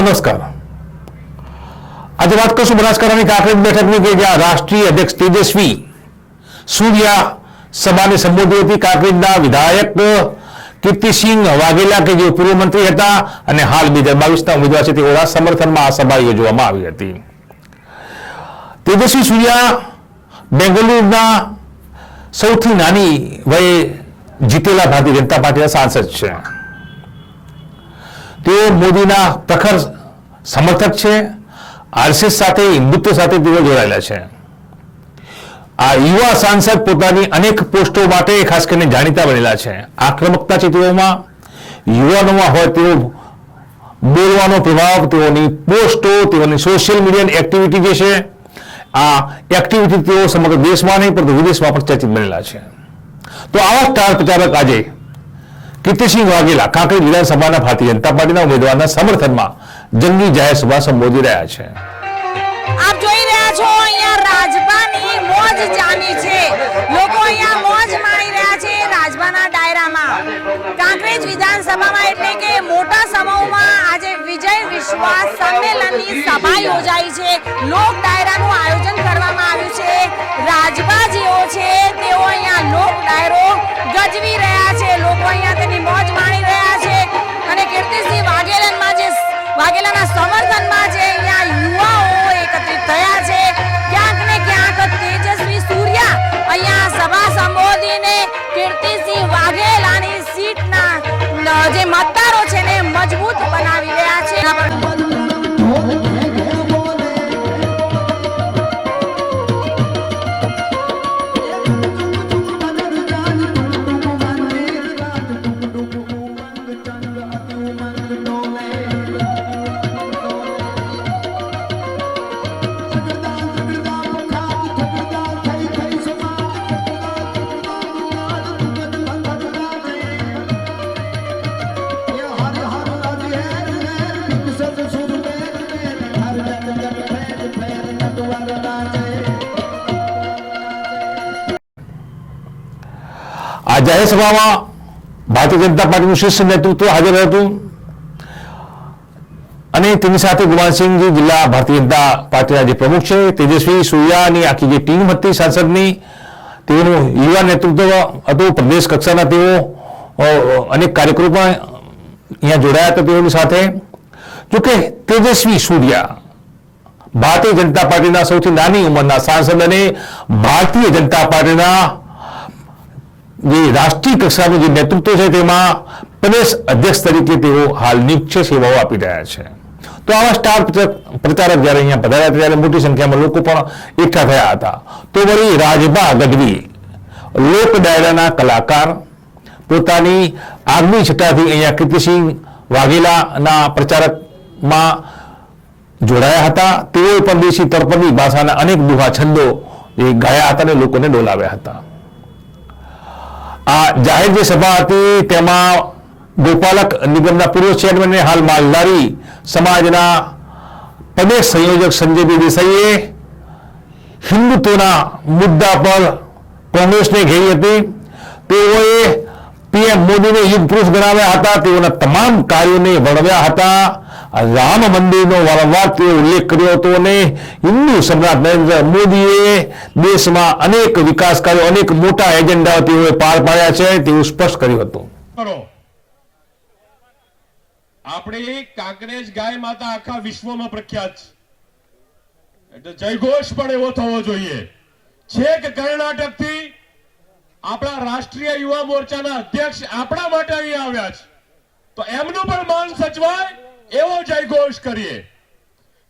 દોસ્તો નમસ્કાર. આજે વાત કરશું બનાસકાંઠાની કાંકરેજ બેઠકની કે જ્યાં રાષ્ટ્રીય અધ્યક્ષ તેજસ્વી સૂર્યા સભાને સંબોધી હતી. કાંકરેજના વિધાયક કીર્તિસિંહ વાઘેલા કે જે પૂર્વ મંત્રી હતા અને હાલ બે હજાર બાવીસના ઉમેદવાર છે તેઓના સમર્થનમાં આ સભા યોજવામાં આવી હતી. તેજસ્વી સૂર્યા બેંગલુરુના સૌથી નાની વયે જીતેલા ભારતીય જનતા પાર્ટીના સાંસદ છે. તેઓ મોદીના પ્રખર સમર્થક છે. આરએસએસ સાથે, હિન્દુત્વ સાથે તેઓ જોડાયેલા છે. આ યુવા સાંસદ પોતાની અનેક પોસ્ટો માટે ખાસ કરીને જાણીતા બનેલા છે. આક્રમકતા છે તેઓમાં યુવાનોમાં હોય તેઓ બોલવાનો પ્રભાવ, તેઓની પોસ્ટો, તેઓની સોશિયલ મીડિયાની એક્ટિવિટી જે છે, આ એક્ટિવિટી તેઓ સમગ્ર દેશમાં નહીં, પરંતુ વિદેશમાં પણ ચર્ચિત બનેલા છે. તો આવા સ્ટાર પ્રચારક આજે કીર્તિસિંહ વાઘેલા, કાંકરી વિધાનસભાના ભારતીય જનતા પાર્ટીના ઉમેદવારના સમર્થનમાં જંગી જાહેર સભા સંબોધી રહ્યા છે. આપ જોઈ રહ્યા છો, અહીંયા રાજબાની મોજ જામી છે. લોકો અહીંયા મોજ માણી રહ્યા છે રાજબાના ડાયરામાં. કાંકરેજ વિધાનસભામાં એટલે કે મોટા સમૂહમાં આજે વિજય વિશ્વાસ સંમેલનની સભા યોજાઈ છે. લોક અહીંયા તેની મોજ માણી રહ્યા છે. અને કીર્તિસિંહ વાઘેલામાં જે વાઘેલાના સમર્થનમાં જે અહીંયા યુવાઓ એકત્રિત થયા છે. ક્યાંક ને ક્યાંક તેજસ્વી સૂર્યા અહીંયા સભા સંબોધીને કીર્તિસિંહ વાઘેલાની સીટના જે મતદારો છે ને મજબૂત બનાવી રહ્યા છે. સભામાં ભારતીય જનતા પાર્ટીનું શીર્ષ નેતૃત્વ હાજર હતું. અને તેની સાથે ગુમાનસિંહજી જિલ્લા ભારતીય જનતા પાર્ટીના જે પ્રમુખ છે, તેજસ્વી સૂર્યાની આખી જે ટીમ હતી સાંસદની તેઓનું યુવા નેતૃત્વ હતું, પ્રદેશ કક્ષાના તેઓ અનેક કાર્યક્રમો પણ અહીંયા જોડાયા હતા તેઓની સાથે. જોકે તેજસ્વી સૂર્યા ભારતીય જનતા પાર્ટીના સૌથી નાની ઉંમરના સાંસદ અને ભારતીય જનતા પાર્ટીના જે રાષ્ટ્રીય કક્ષાનું જે નેતૃત્વ છે તેમાં પ્રદેશ અધ્યક્ષ તરીકે તેઓ હાલ નિયુક્ત સેવાઓ આપી રહ્યા છે. તો આવા સ્ટાર પ્રચાર- પ્રચારક જ્યારે અહીંયા પધાર્યા ત્યારે મોટી સંખ્યામાં લોકો પણ એકઠા થયા હતા. તો વળી રાજભા ગઢવી, લોક ડાયરાના કલાકાર, પોતાની આગવી છટાથી અહીંયા કીર્તિસિંહ વાઘેલાના પ્રચારકમાં જોડાયા હતા. તેઓએ પણ દેશી તળપદી ભાષાના અનેક દુહા છંદો એ ગાયા હતા અને લોકોને ડોલાવ્યા હતા. આ જાહેર જે સભા હતી, તેમાં ગોપાલક નિગમના પૂર્વ ચેરમેન અને હાલ માલધારી સમાજના પ્રદેશ સંયોજક સંજયભાઈ દેસાઈએ હિન્દુત્વના મુદ્દા પર કોંગ્રેસને ઘેરી હતી. તેઓએ પીએમ મોદીને યુગ પુરુષ ગણાવ્યા હતા. તેઓના તમામ કાર્યોને વળવ્યા હતા. રામ મંદિરનો વારંવાર તેઓ ઉલ્લેખ કર્યો હતો અને હિન્દુ સમ્રાટ નરેન્દ્ર મોદીએ દેશમાં અનેક વિકાસ કાર્યો, અનેક મોટા એજન્ડાઓ તેઓએ પાર પાડ્યા છે. તેવું સ્પષ્ટ કર્યું હતું. આપણે કાંકરેજ ગાય માતા આખા વિશ્વમાં પ્રખ્યાત છે. એટલે જયઘોષ પણ એવો થવો જોઈએ. છેક કર્ણાટકથી આપણા રાષ્ટ્રીય યુવા મોરચાના અધ્યક્ષ આપણા માટે અહીં આવ્યા છે. તો એમનું પણ માન સચવાય એવો જયઘોષ કરીએ.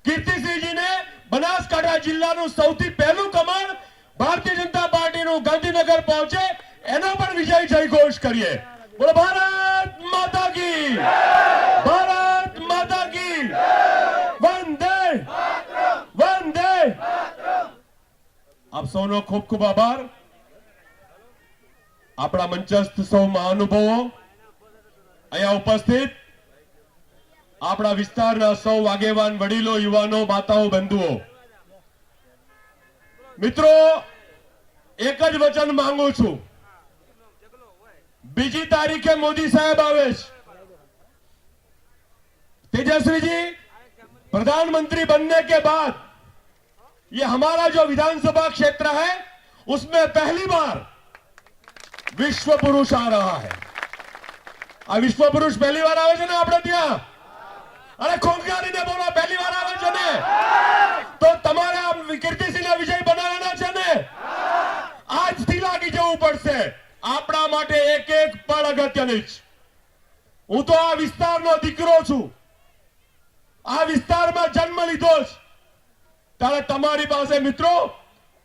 કીર્તિસિંહજીને બનાસકાંઠા જિલ્લાનું સૌથી પહેલું કમળ ભારતીય જનતા પાર્ટીનું ગાંધીનગર પહોંચે એનો પણ વિજય જયઘોષ કરીએ. બોલો ભારત માતા કી ભારત માતા કી વંદે વંદે આપ સૌનો ખૂબ ખૂબ આભાર. આપણા મંચસ્થ સૌ મહાનુભાવો અહીંયા ઉપસ્થિત આપણા વિસ્તારના સૌ આગેવાન વડીલો યુવાનો માતાઓ બંધુઓ મિત્રો એક જ વચન માંગુ છું બીજી તારીખે મોદી સાહેબ આવે છે तेजस्वी जी प्रधानमंत्री बनने के बाद ये हमारा जो विधानसभा क्षेत्र है उसमें पहली बार વિશ્વ પુરુષ આ રહા હૈ. આ વિશ્વ પુરુષ પહેલી વાર આવે છે ને આપણે ત્યાં? અરે ખોંખારીને બોલો, પહેલી વાર આવે છે ને? તો તમારે આ કીર્તિસિંહના વિજય બનાવવાના છે ને? આજથી લાગી જવું પડશે. આપણા માટે એક એક પળ અગત્યની છે હું તો આ વિસ્તારનો દીકરો છું. આ વિસ્તારમાં જન્મ લીધો છે ત્યારે તમારી પાસે મિત્રો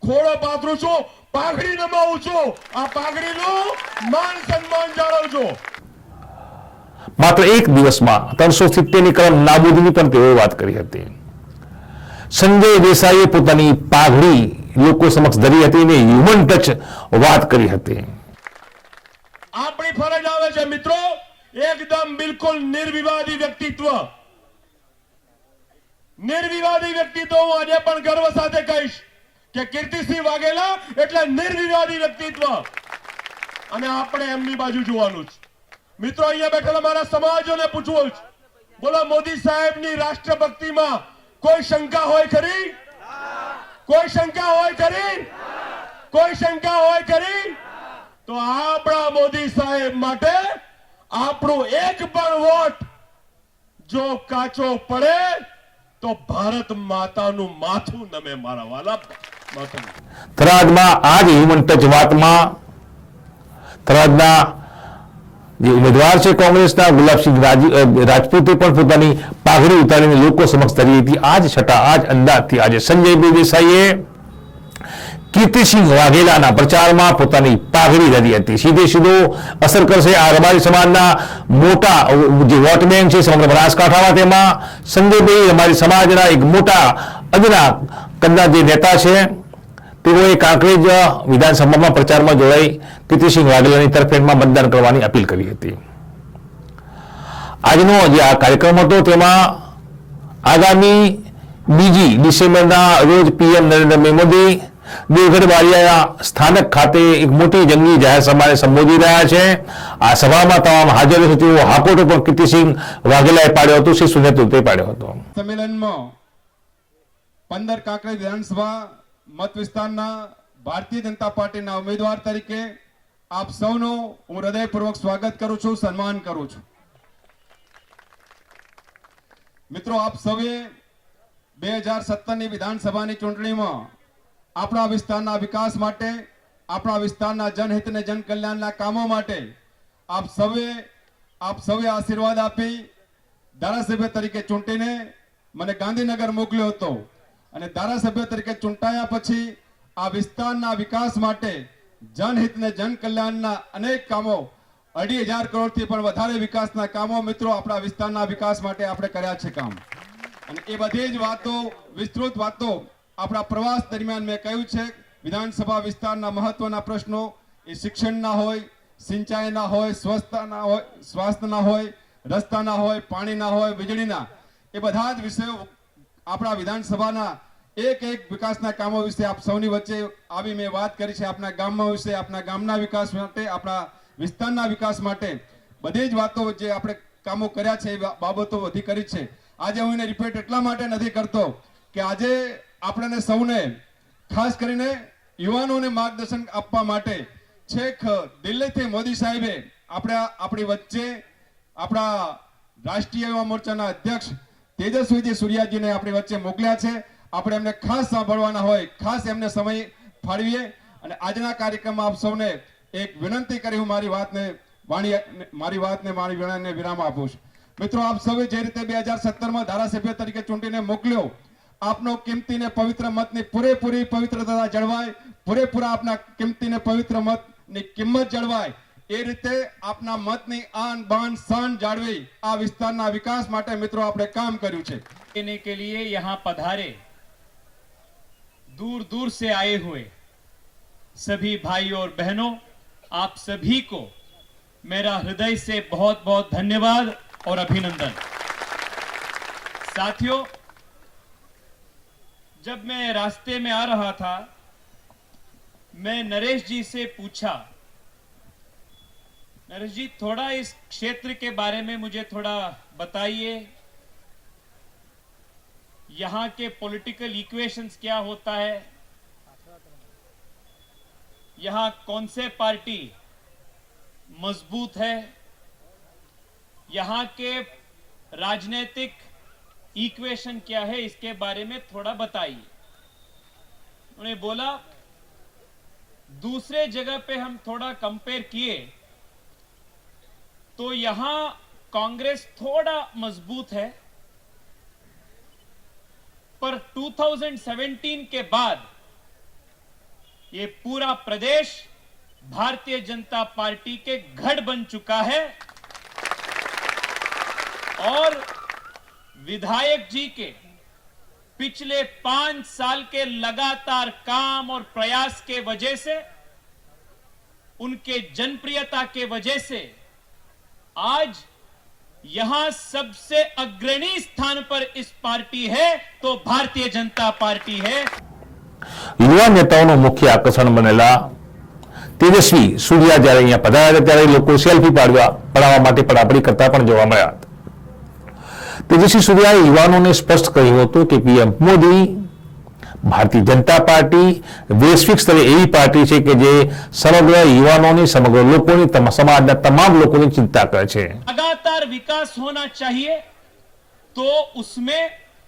ખોડો પાથરું છું પાઘડી નમાવું છું આ પાઘડીનું માન સન્માન જાળવજો. માત્ર એક દિવસમાં ત્રણસો સિત્તેરની કલમ નાબૂદીની પણ તેઓએ વાત કરી હતી. સંજય દેસાઈએ પોતાની પાઘડી લોકો સમક્ષ ધરી હતી અને હ્યુમન ટચ વાત કરી હતી. આપણી ફરજ આવે છે મિત્રો એકદમ બિલકુલ નિર્વિવાદી વ્યક્તિત્વ. નિર્વિવાદી વ્યક્તિત્વ હું આજે પણ ગર્વ સાથે કહીશ. કે કીર્તિસિંહ વાઘેલા એટલે નિર્વિવાદી વ્યક્તિત્વ. અને આપણે એમની બાજુ જોવાનું છે. મિત્રો, અહીંયા બેઠેલા મારા સમાજોને પૂછવું છે. બોલો, મોદી સાહેબની રાષ્ટ્રભક્તિમાં કોઈ શંકા હોય ખરી? કોઈ શંકા હોય ખરી? કોઈ શંકા હોય ખરી? તો આપણા મોદી સાહેબ માટે આપણું એક પણ વોટ જો કાચો પડે, તો ભારત માતાનું માથું નમે મારા વાલા. થરાદમાં આ જ હ્યુમન ટચ વાતમાં થરાદના જે ઉમેદવાર છે કોંગ્રેસના ગુલાબસિંહ રાજપૂતે પણ પોતાની પાઘડી ઉતારીને લોકો સમક્ષ ધરી હતી. આ જ છટા આ જ અંદાજથી આજે સંજયભાઈ દેસાઈએ કીર્તિસિંહ વાઘેલાના પ્રચારમાં પોતાની પાઘડી ધરી હતી. સીધે સીધો અસર કરશે આ રબારી સમાજના મોટા જે વોટ છે સમગ્ર બનાસકાંઠામાં તેમાં સંજયભાઈ અમારી સમાજના એક મોટા અદના કદના જે નેતા છે તેઓએ કાંકરેજ વિધાનસભામાં પ્રચારમાં જોડાઈ કીર્તિસિંહ વાઘેલાની તરફેણમાં મતદાન કરવાની અપીલ કરી હતી. આજનો જે આ કાર્યક્રમ હતો તેમાં આગામી બીજી ડિસેમ્બરના રોજ પીએમ નરેન્દ્ર મોદી દેવગઢ બારિયા સ્થાનક ખાતે એક મોટી જંગી જાહેર સભાને સંબોધી રહ્યા છે. આ સભામાં તમામ હાજર સચિવો હાકોટ પણ કીર્તિસિંહ વાઘેલાએ પાડ્યો હતો, શ્રી સુનેતૃત્વે પાડ્યો હતો. સંમેલનમાં પંદર કાંકરેજ વિધાનસભા મત વિસ્તારના ભારતીય જનતા પાર્ટીના ઉમેદવાર તરીકે આપ સૌનું હું હૃદયપૂર્વક સ્વાગત કરું છું, સન્માન કરું છું. મિત્રો, આપ સૌએ બે હજાર સત્તરની વિધાનસભાની ચૂંટણીમાં આપણા વિસ્તારના વિકાસ માટે, આપણા વિસ્તારના જનહિત અને જનકલ્યાણના કામો માટે આપ સૌએ આપ સૌએ આશીર્વાદ આપી ધારાસભ્ય તરીકે ચૂંટીને મને ગાંધીનગર મોકલ્યો હતો. અને ધારાસભ્ય તરીકે ચૂંટાયા પછી આ વિસ્તારના વિકાસ માટે જનહિત ને જનકલ્યાણના અનેક કામો, અઢી હજાર કરોડથી પણ વધારે વિકાસના કામો મિત્રો આપણા વિસ્તારના વિકાસ માટે આપણે કર્યા છે કામ. અને એ બધી જ વાતો, વિસ્તૃત વાતો આપણા પ્રવાસ દરમિયાન મેં કહ્યું છે, વિધાનસભા વિસ્તારના મહત્વના પ્રશ્નો, એ શિક્ષણના હોય, સિંચાઈના હોય, સ્વસ્થના હોય, સ્વાસ્થ્યના હોય, રસ્તાના હોય, પાણીના હોય, વીજળીના, એ બધા જ વિષયો આપણા વિધાનસભાના એક એક વિકાસના કામો વિશે આપ સૌની વચ્ચે આવી મેં વાત કરી છે આપણા ગામમાં વિશે આપણા ગામના વિકાસ માટે, આપણા વિસ્તારના વિકાસ માટે. બધી જ વાતો જે આપણે કામો કર્યા છે એ બાબતો વધી કરી છે. આજે હું એને રિપીટ એટલા માટે નથી કરતો કે આજે આપણને સૌને, ખાસ કરીને યુવાનોને માર્ગદર્શન આપવા માટે છેક દિલ્હીથી મોદી સાહેબે આપણા, આપણી વચ્ચે આપણા રાષ્ટ્રીય યુવા મોરચાના અધ્યક્ષ તેજસ્વીજી સૂર્યાજીને આપણી વચ્ચે મોકલ્યા છે. આપણે એમને ખાસ સાંભળવાના હોય, ખાસ એમને સમય ફાળવીએ. અને આજના કાર્યક્રમમાં આપ સૌને એક વિનંતી કરી, હું મારી વાતને, વાણી, મારી વાતને, મારી વિણાને વિરામ આપું છું. મિત્રો, આપ સૌએ જે રીતે બે હજાર સત્તરમાં ધારાસભ્ય તરીકે ચૂંટીને મોકલ્યો, આપનો કિંમતી પવિત્ર મતની પૂરેપૂરી પવિત્રતા જળવાય, પૂરેપૂરા આપના કિંમતી ને પવિત્ર મતની કિંમત જળવાય, એ રીતે આપના મતની આન, બાન શાન જાળવી આ વિસ્તારના વિકાસ માટે મિત્રો, આપણે કામ કર્યું છે. કે લીએ યહાં પધારે. दूर दूर से आए हुए सभी भाई और बहनों, आप सभी को मेरा हृदय से बहुत बहुत धन्यवाद और अभिनंदन। साथियों, जब मैं रास्ते में आ रहा था, मैं नरेश जी से पूछा, नरेश जी, थोड़ा इस क्षेत्र के बारे में मुझे थोड़ा बताइए यहाँ के पॉलिटिकल इक्वेशंस क्या होता है? यहाँ कौन से पार्टी मज़बूत है? यहाँ के राजनीतिक इक्वेशन क्या है? इसके बारे में थोड़ा बताइए। उन्होंने बोला, दूसरे जगह पे हम थोड़ा कंपेयर किए तो यहाँ कांग्रेस थोड़ा मज़बूत है पर 2017 के बाद ये पूरा प्रदेश भारतीय जनता पार्टी के गढ़ बन चुका है। और विधायक जी के पिछले पाँच साल के लगातार काम और प्रयास के वजह से, उनके जनप्रियता के वजह से आज यहां सबसे अग्रणी स्थान पर इस पार्टी है तो भारतीय जनता पार्टी है યુવા નેતાઓનું મુખ્ય આકર્ષણ બનેલા તેજસ્વી સૂર્યા જ્યારે અહીંયા પધાર્યા હતા ત્યારે લોકો સેલ્ફી પાડવા પડાવવા માટે પડાપડી કરતા પણ જોવા મળ્યા હતા તેજસ્વી સૂર્યાએ યુવાનોને સ્પષ્ટ કહ્યું હતું કે પીએમ મોદી ભારતીય જનતા પાર્ટી વૈશ્વિક સ્તરે એવી પાર્ટી છે કે જે સમગ્ર યુવાનોની સમગ્ર લોકોની તમ- સમાજના તમામ લોકોની ચિંતા કરે છે लगातार विकास होना चाहिए तो उसमें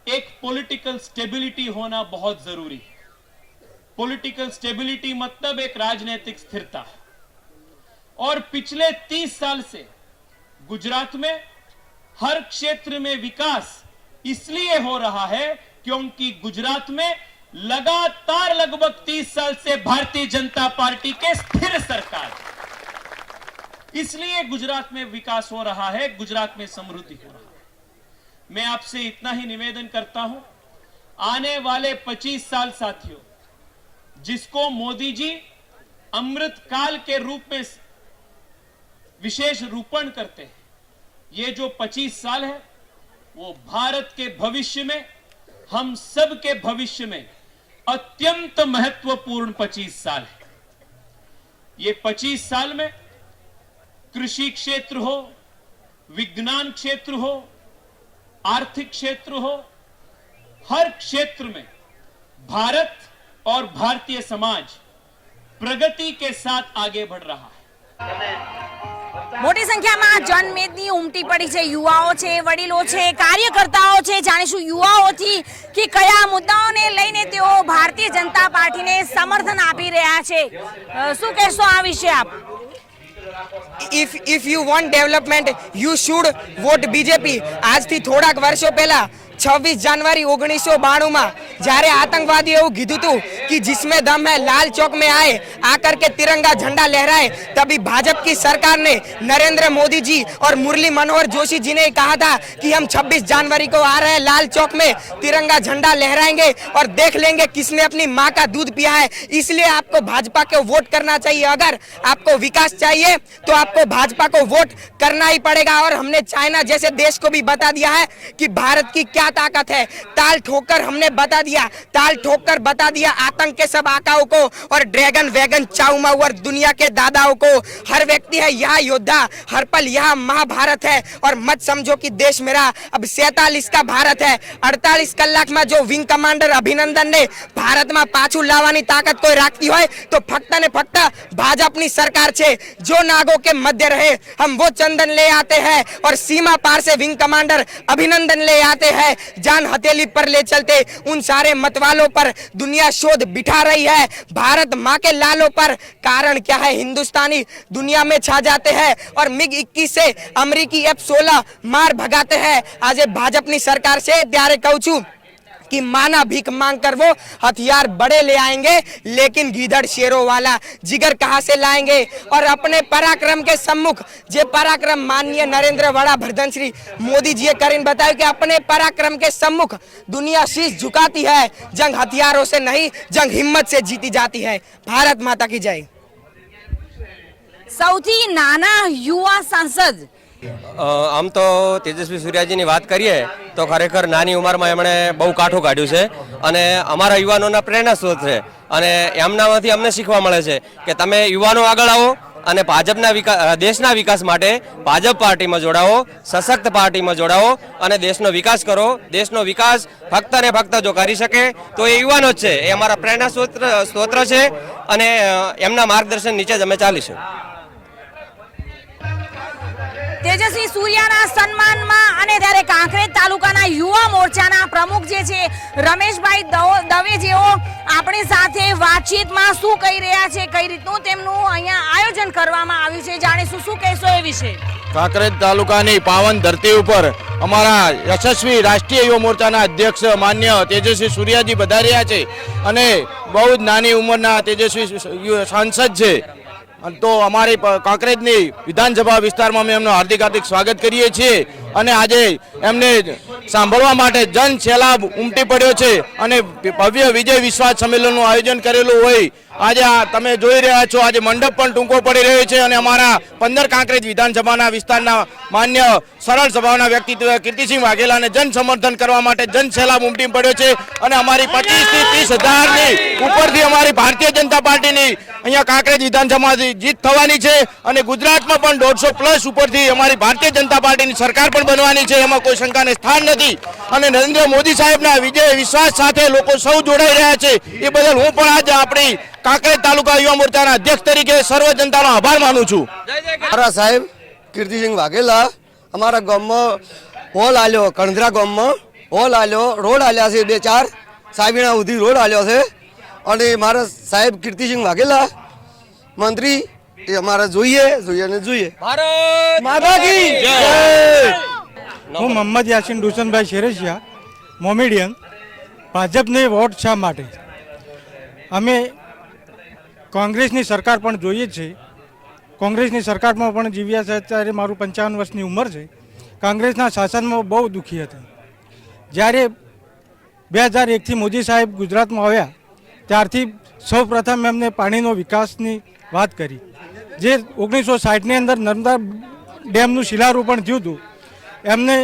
एक पॉलिटिकल स्टेबिलिटी होना बहुत जरूरी है पॉलिटिकल स्टेबिलिटी मतलब एक राजनीतिक स्थिरता और पिछले तीस साल से गुजरात में हर क्षेत्र में विकास इसलिए हो रहा है क्योंकि गुजरात में लगातार लगभग तीस साल से भारतीय जनता पार्टी के स्थिर सरकार। इसलिए गुजरात में विकास हो रहा है, गुजरात में समृद्धि हो रहा है। मैं आपसे इतना ही निवेदन करता हूँ, आने वाले 25 साल साथियों, जिसको मोदी जी अमृत काल के रूप में विशेष रूपण करते हैं, ये जो 25 साल है, वो भारत के भविष्य में, हम सब के भविष्य में अत्यंत महत्वपूर्ण 25 साल है। ये 25 साल में कृषि क्षेत्र हो, विज्ञान क्षेत्र हो, आर्थिक क्षेत्र हो, हर क्षेत्र में भारत और भारतीय समाज प्रगति के साथ आगे बढ़ रहा है। મોટી સંખ્યામાં જનમેદની ઉમટી પડી છે. યુવાઓ છે, વડીલો છે, કાર્યકર્તાઓ છે. જાણીશું યુવાઓથી કે કયા મુદ્દાઓને લઈને તેઓ ભારતીય જનતા પાર્ટીને સમર્થન આપી રહ્યા છે. શું કહેશો આ વિશે આપ? If if you want development you should vote BJP આજથી થોડાક વર્ષો પહેલા છવ્વીસ જાન્યુઆરી ઓગણીસો બાણુંમાં જ્યારે આતંકવાદી એવું કીધું હતું कि जिसमें दम है लाल चौक में आए आकर के तिरंगा झंडा लहराए तभी भाजपा की सरकार ने नरेंद्र मोदी जी और मुरली मनोहर जोशी जी ने कहा था कि हम 26 जनवरी को आ रहे हैं लाल चौक में तिरंगा झंडा लहराएंगे और देख लेंगे किसने अपनी माँ का दूध पिया है इसलिए आपको भाजपा को वोट करना चाहिए अगर आपको विकास चाहिए तो आपको भाजपा को वोट करना ही पड़ेगा और हमने चाइना जैसे देश को भी बता दिया है कि भारत की क्या ताकत है ताल ठोकर हमने बता दिया ताल ठोकर बता दिया आतंक के सब आकाओं को और ड्रैगन वैगन चाउमावर दुनिया के दादाओं को हर व्यक्ति है यहाँ योद्धा हर पल यहाँ महाभारत है और मत समझो कि देश मेरा अब सैतालीस का भारत है अड़तालीस કલાક માં જો વિંગ કમાન્ડર અભિનંદન ને ભારતમાં પાછું લાવવાની તાકાત કોઈ રાખતી હોય તો ફક્ત ને ફક્ત ભાજપની સરકાર છે જો નાગો के मध्य रहे हम वो चंदन ले आते हैं और सीमा पार से विंग कमांडर अभिनंदन ले आते हैं जान हथेली पर ले चलते उन सारे मतवालों पर दुनिया शोध बिठा रही है भारत माँ के लालों पर कारण क्या है हिंदुस्तानी दुनिया में छा जाते हैं और मिग 21 से अमरीकी एफ 16 मार भगाते हैं आज भाजपनी सरकार से ત્યારે કહું છું कि माना भीख मांग कर वो हथियार बड़े ले आएंगे लेकिन गीदड़ शेरों वाला जिगर कहाँ से लाएंगे और अपने पराक्रम के सम्मुख जे पराक्रम माननीय नरेंद्र वड़ा भरदन श्री मोदी जी કરીને बताया कि अपने पराक्रम के सम्मुख दुनिया शीश झुकाती है जंग हथियारों से नहीं जंग हिम्मत से जीती जाती है भारत माता की जय સૌથી નાના યુવા સાંસદ અ, આમ તો તેજસ્વી સૂર્યાજીની વાત કરીએ તો ખરેખર નાની ઉંમરમાં એમણે બહુ કાઠું કાઢ્યું છે અને અમારા યુવાનોના પ્રેરણા સ્ત્રોત છે અને એમનામાંથી અમને શીખવા મળે છે કે તમે યુવાનો આગળ આવો અને ભાજપના વિકાસ દેશના વિકાસ માટે ભાજપ પાર્ટીમાં જોડાવો સશક્ત પાર્ટીમાં જોડાવો અને દેશનો વિકાસ કરો. દેશનો વિકાસ ફક્ત ને ફક્ત જો કરી શકે તો એ યુવાનો જ છે. એ અમારા પ્રેરણા સ્ત્રોત સ્ત્રોત છે અને એમના માર્ગદર્શન નીચે જ અમે ચાલીશું. તેજસ્વી સૂર્યાના સન્માનમાં અને ત્યારે કાંકરેજ તાલુકાના યુવા મોરચાના પ્રમુખ જે છે, રમેશભાઈ દવ- જેઓ આપણી સાથે વાતચીતમાં શું કહી રહ્યા છે, કઈ રીતનું તેમનું અહીંયા આયોજન કરવામાં આવ્યું છે, જાણીશું શું કહેશો એ વિશે. કાંકરેજ તાલુકાની પાવન ધરતી ઉપર અમારા યશસ્વી રાષ્ટ્રીય યુવા મોરચાના અધ્યક્ષ માન્ય તેજસ્વી સૂર્યાજી વધાર્યા છે અને બહુ જ નાની ઉંમરના તેજસ્વી સાંસદ છે. તો અમારી કાંકરેજની વિધાનસભા વિસ્તારમાં અમે એમનું હાર્દિક હાર્દિક સ્વાગત કરીએ છીએ. અને આજે એમને સાંભળવા માટે જન સેલાબ ઉમટી પડ્યો છે અને ભવ્ય વિજય વિશ્વાસ સંમેલનનું આયોજન કરેલું હોય. આજે તમે જોઈ રહ્યા છો, આજે મંડપ પણ ટૂંકો પડી રહ્યો છે અને અમારા પંદર કાંકરેજ વિધાનસભાના વિસ્તારના માન્ય સરળ સ્વભાવના વ્યક્તિત્વ કીર્તિસિંહ વાઘેલાને જન સમર્થન કરવા માટે જન સેલાબ ઉમટી પડ્યો છે અને અમારી પચીસથી ત્રીસ હજારની ઉપરથી અમારી ભારતીય જનતા પાર્ટીની અહીંયા કાંકરેજ વિધાનસભાથી જીત થવાની છે અને ગુજરાતમાં પણ દોઢસો પ્લસ ઉપરથી અમારી ભારતીય જનતા પાર્ટીની સરકાર પણ બનવાની છે, એમાં કોઈ શંકાને સ્થાન નથી. અને નરેન્દ્ર મોદી સાહેબના વિજય વિશ્વાસ સાથે લોકો સૌ જોડાઈ રહ્યા છે. એ બદલ હું પણ આજે આપણી કાંકરેજ તાલુકા યુવા મોરચાના અધ્યક્ષ તરીકે સર્વ જનતાનો આભાર માનું છું. મારા સાહેબ, કીર્તિસિંહ વાઘેલા, અમારા ગામમાં હોલ આલ્યો, કણધરા ગામમાં હોલ આલ્યો, રોડ આલ્યા છે બે ચાર. સાહેબીણા સુધી રોડ આલ્યો છે. અને મારા સાહેબ કીર્તિસિંહ વાઘેલા, મંત્રી એ અમારે જોઈએ જોઈએ ને જોઈએ. માતા કી જય! હું મોહમ્મદ યાસીન ડુસનભાઈ શેરેશિયા મોમેડિયન. ભાજપને વોટ શા માટે? અમે કોંગ્રેસની સરકાર પણ જોઈએ જ છે. કોંગ્રેસની સરકારમાં પણ જીવ્યા છે અત્યારે મારું પંચાવન વર્ષની ઉંમર છે. કોંગ્રેસના શાસનમાં બહુ દુઃખી હતા. જ્યારે બે હજાર એકથી મોદી સાહેબ ગુજરાતમાં આવ્યા ત્યારથી સૌ પ્રથમ એમને પાણીનો વિકાસની વાત કરી. જે ઓગણીસો સાઠની અંદર નર્મદા ડેમનું શિલારોપણ થયું હતું, એમને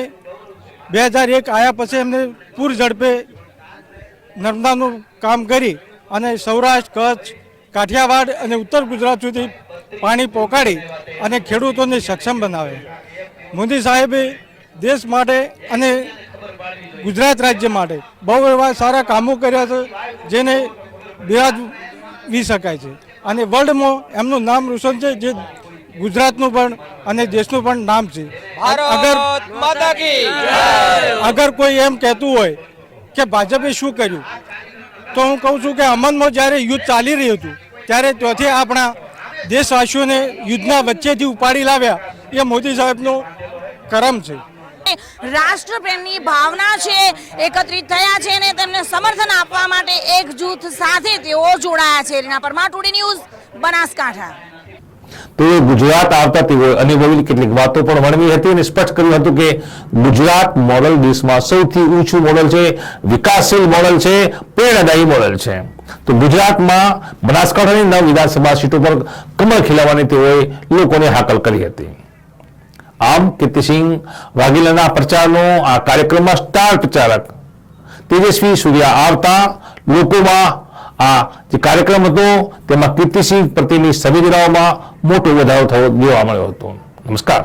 બે હજાર એક આવ્યા પછી એમને પૂર ઝડપે નર્મદાનું કામ કરી અને સૌરાષ્ટ્ર, કચ્છ, કાઠિયાવાડ અને ઉત્તર ગુજરાત સુધી પાણી પહોંચાડી અને ખેડૂતોને સક્ષમ બનાવે મોદી સાહેબે દેશ માટે અને ગુજરાત રાજ્ય માટે બહુ એવા સારા કામો કર્યા છે જેને બિરાજવી શકાય છે. અને વર્લ્ડમાં એમનું નામ રોશન છે જે ગુજરાતનું પણ અને દેશનું પણ નામ છે. અગર અગર કોઈ એમ કહેતું હોય કે ભાજપે શું કર્યું તો હું કહું છું કે અમનમાં જ્યારે યુદ્ધ ચાલી રહ્યું હતું ત્યારે ત્યાંથી આપણા દેશવાસીઓને યુદ્ધના વચ્ચેથી ઉપાડી લાવ્યા એ મોદી સાહેબનો કરમ છે. રાષ્ટ્રપ્રેમની ભાવના છે, એકત્રિત થયા છે અને તેમને સમર્થન આપવા માટે એક જૂથ સાથે તેઓ જોડાયા છે. રીના પરમાર, ટુડી ન્યૂઝ, બનાસકાંઠા. તો એ ગુજરાત આવતા તેઓ અનુભવેલી કેટલીક વાતો પણ વર્ણવી હતી અને સ્પષ્ટ કર્યું હતું કે ગુજરાત મોડલ દેશમાં સૌથી ઊંચું મોડલ છે, વિકાસશીલ મોડલ છે, પ્રેરણાદાયી મોડલ છે. તો ગુજરાતમાં બનાસકાંઠાની નવ વિધાનસભા સીટો પર કમર ખીલાવવાની તેઓએ લોકોને હાકલ કરી હતી. આમ કીર્તિસિંહ વાઘેલાના પ્રચારનો આ કાર્યક્રમમાં સ્ટાર પ્રચારક તેજસ્વી સૂર્યા આવતા લોકોમાં આ જે કાર્યક્રમ હતો, તેમાં કીર્તિસિંહ પ્રત્યેની સંવેદનાઓમાં મોટો વધારો થયો જોવા મળ્યો હતો. નમસ્કાર.